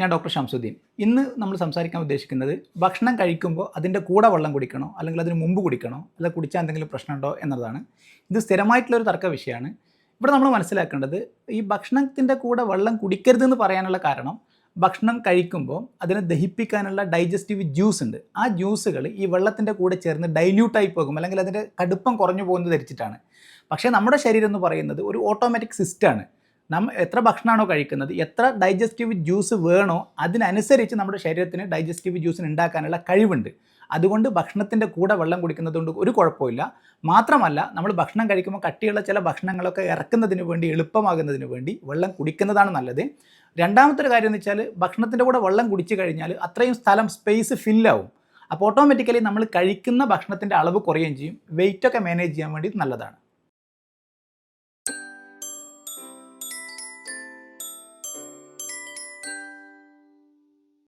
ഞാൻ ഡോക്ടർ ഷംസുദ്ദീൻ. ഇന്ന് നമ്മൾ സംസാരിക്കാൻ ഉദ്ദേശിക്കുന്നത് ഭക്ഷണം കഴിക്കുമ്പോൾ അതിന്റെ കൂടെ വെള്ളം കുടിക്കണോ? അല്ലെങ്കിൽ അതിന് മുമ്പ് കുടിക്കണോ? അല്ലെങ്കിൽ കുടിച്ചാൽ എന്തെങ്കിലും പ്രശ്നമുണ്ടോ എന്നതാണ്. ഇത് സ്ഥിരമായിട്ടുള്ളൊരു തർക്ക വിഷയമാണ്. ഇവിടെ നമ്മൾ മനസ്സിലാക്കേണ്ടത് ഈ ഭക്ഷണത്തിന്റെ കൂടെ വെള്ളം കുടിക്കരുതെന്ന് പറയാനുള്ള കാരണം ഭക്ഷണം കഴിക്കുമ്പോൾ അതിനെ ദഹിപ്പിക്കാനുള്ള ഡൈജസ്റ്റീവ് ജ്യൂസ് ഉണ്ട്. ആ ജ്യൂസുകൾ ഈ വെള്ളത്തിന്റെ കൂടെ ചേർന്ന് ഡൈല്യൂട്ടായി പോകും. അല്ലെങ്കിൽ അതിന്റെ കടുപ്പം കുറഞ്ഞു പോകുന്നത് ധരിച്ചിട്ടാണ്. പക്ഷേ നമ്മുടെ ശരീരം എന്ന് പറയുന്നത് ഒരു ഓട്ടോമാറ്റിക് സിസ്റ്റമാണ് നമ്മൾ എത്ര ഭക്ഷണമാണോ കഴിക്കുന്നത് എത്ര ഡൈജസ്റ്റീവ് ജ്യൂസ് വേണോ അതിനനുസരിച്ച് നമ്മുടെ ശരീരത്തിന് ഡൈജസ്റ്റീവ് ജ്യൂസിന് ഉണ്ടാക്കാനുള്ള കഴിവുണ്ട്. അതുകൊണ്ട് ഭക്ഷണത്തിന്റെ കൂടെ വെള്ളം കുടിക്കുന്നത് കൊണ്ട് ഒരു കുഴപ്പമില്ല. മാത്രമല്ല നമ്മൾ ഭക്ഷണം കഴിക്കുമ്പോൾ കട്ടിയുള്ള ചില ഭക്ഷണങ്ങളൊക്കെ ഇറക്കുന്നതിന് വേണ്ടി എളുപ്പമാകുന്നതിന് വേണ്ടി വെള്ളം കുടിക്കുന്നതാണ് നല്ലത്. രണ്ടാമത്തെ ഒരു കാര്യം എന്ന് വെച്ചാൽ ഭക്ഷണത്തിന്റെ കൂടെ വെള്ളം കുടിച്ചു കഴിഞ്ഞാൽ അത്രയും സ്ഥലം സ്പേസ് ഫില്ലാവും അപ്പോൾ ഓട്ടോമാറ്റിക്കലി നമ്മൾ കഴിക്കുന്ന ഭക്ഷണത്തിന്റെ അളവ് കുറയുകയും ചെയ്യും. വെയിറ്റൊക്കെ മാനേജ് ചെയ്യാൻ വേണ്ടി നല്ലതാണ്.